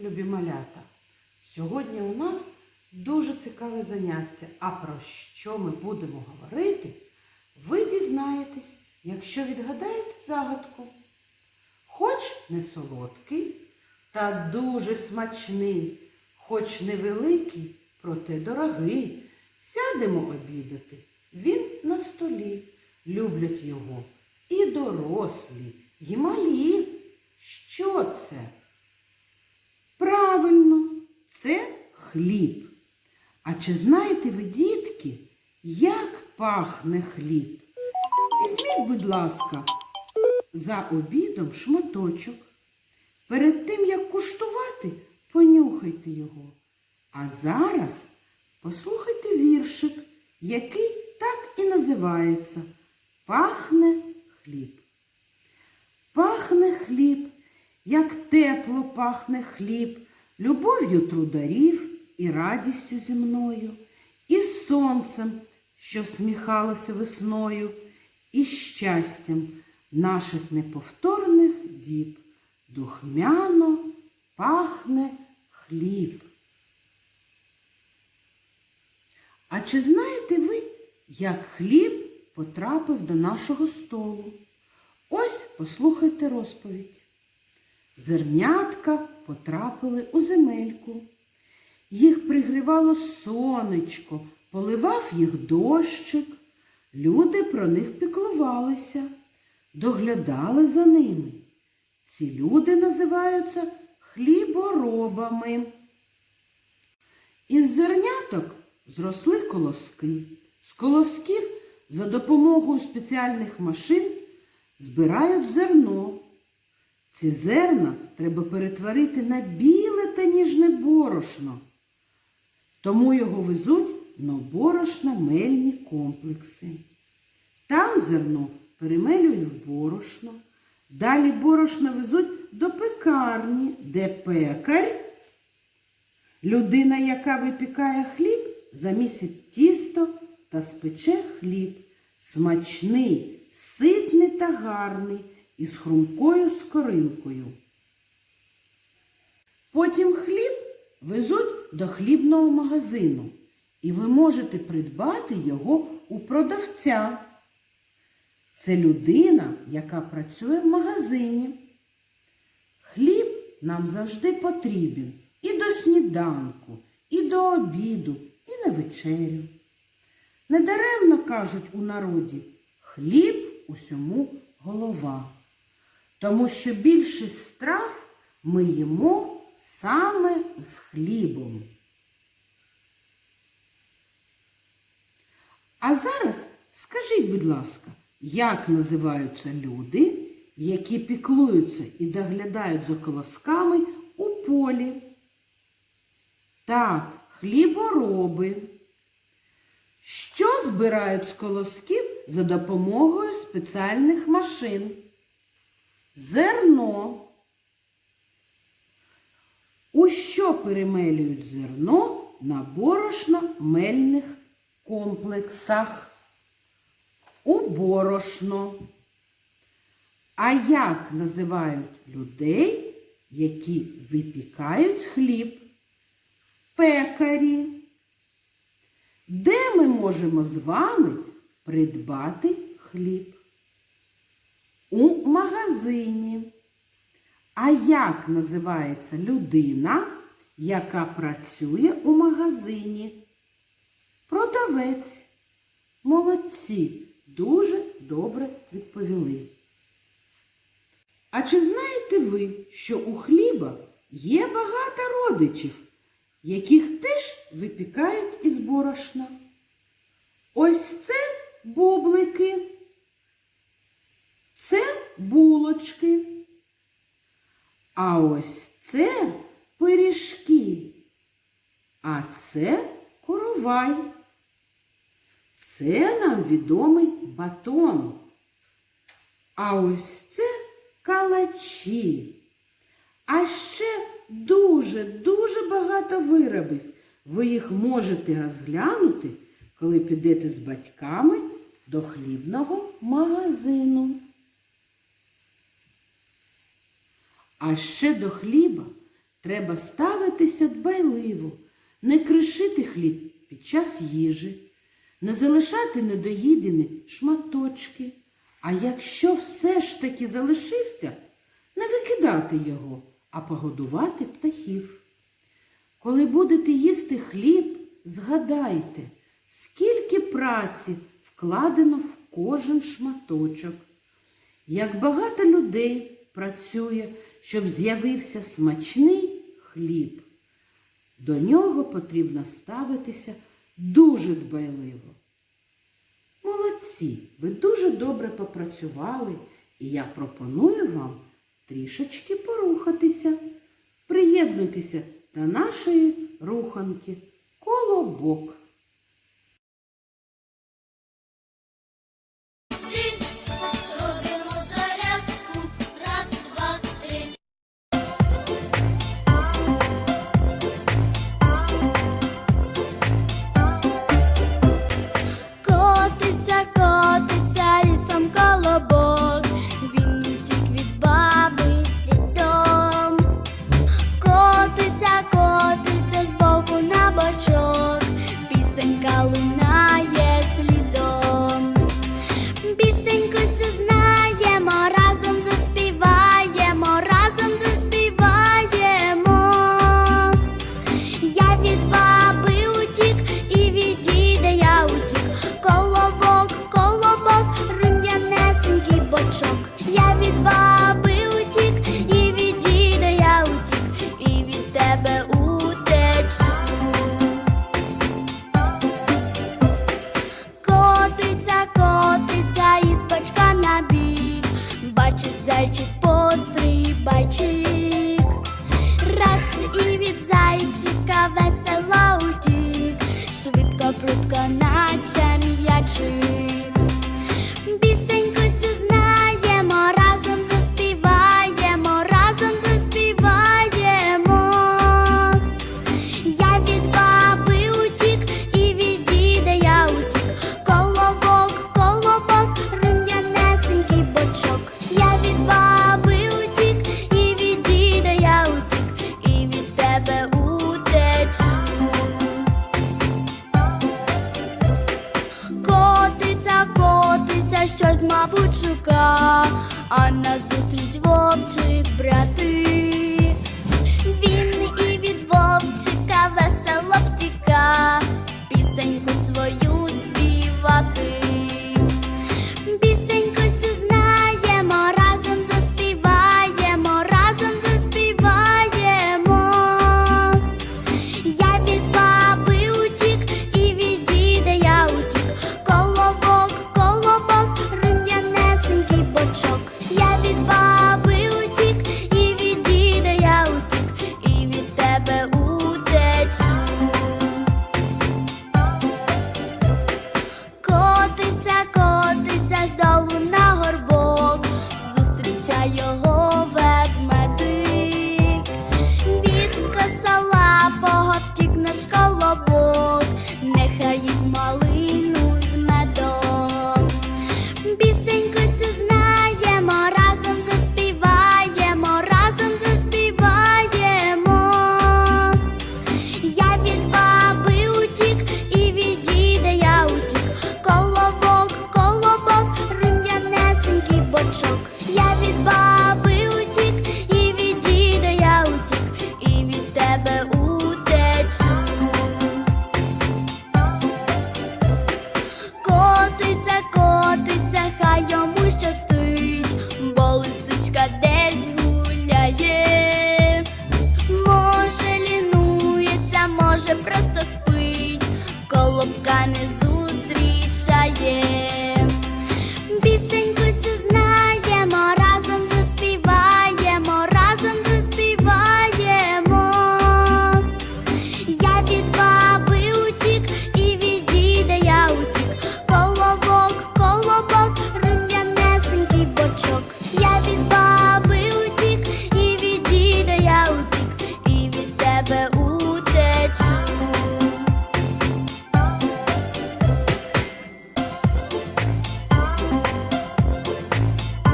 любі малята! Сьогодні у нас дуже цікаве заняття. А про що ми будемо говорити, ви дізнаєтесь, якщо відгадаєте загадку. Хоч не солодкий, та дуже смачний, хоч невеликий, проте дорогий. Сядемо обідати. Він на столі. Люблять його і дорослі, і малі. Що це? Правильно, це хліб. А чи знаєте ви, дітки, як пахне хліб? Візьміть, будь ласка, за обідом шматочок. Перед тим, як куштувати, понюхайте його. А зараз послухайте віршик, який так і називається Пахне хліб. Пахне хліб, як тепло пахне хліб, любов'ю трударів і радістю земною, і сонцем, що всміхалося весною, і щастям наших неповторних діб. Духмяно пахне хліб. А чи знаєте ви, як хліб потрапив до нашого столу? Ось послухайте розповідь. Зернятка потрапили у земельку. Їх пригрівало сонечко, поливав їх дощик. Люди про них піклувалися, доглядали за ними. Ці люди називаються хліборобами. Із зерняток зросли колоски. З колосків за допомогою спеціальних машин збирають зерно. Ці зерна треба перетворити на біле та ніжне борошно. Тому його везуть на борошно-мельні комплекси. Там зерно перемелюють в борошно. Далі борошно везуть до пекарні, де пекар, людина, яка випікає хліб, замісить тісто та спече хліб. Смачний, ситний та гарний із хрумкою скоринкою. Потім хліб везуть до хлібного магазину, і ви можете придбати його у продавця. Це людина, яка працює в магазині. Хліб нам завжди потрібен і до сніданку, і до обіду, і на вечерю. Недаремно кажуть у народі хліб усьому голова, тому що більшість страв ми їмо саме з хлібом. А зараз скажіть, будь ласка, як називаються люди, які піклуються і доглядають за колосками у полі? Так, хлібороби. Що збирають з колосків за допомогою спеціальних машин? Зерно. У що перемелюють зерно на борошно-мельних комплексах? У борошно. А як називають людей, які випікають хліб? Пекарі. Де ми можемо з вами придбати хліб? У магазині. А як називається людина, яка працює у магазині? Продавець. Молодці, дуже добре відповіли. А чи знаєте ви, що у хліба є багато родичів, яких теж випікають із борошна? Ось це бублики, це булочки. А ось це пиріжки, а це коровай. Це нам відомий батон. А ось це калачі. А ще дуже-дуже багато виробів. Ви їх можете розглянути, коли підете з батьками до хлібного магазину. А ще до хліба треба ставитися дбайливо, не кришити хліб під час їжі, не залишати недоїдені шматочки. А якщо все ж таки залишився, не викидати його, а погодувати птахів. Коли будете їсти хліб, згадайте, скільки праці вкладено в кожен шматочок. Як багато людей працює, щоб з'явився смачний хліб. До нього потрібно ставитися дуже дбайливо. Молодці, ви дуже добре попрацювали, і я пропоную вам трішечки порухатися, приєднуйтеся до нашої руханки колобок. вовка, а нас зустріть вовчик, брати.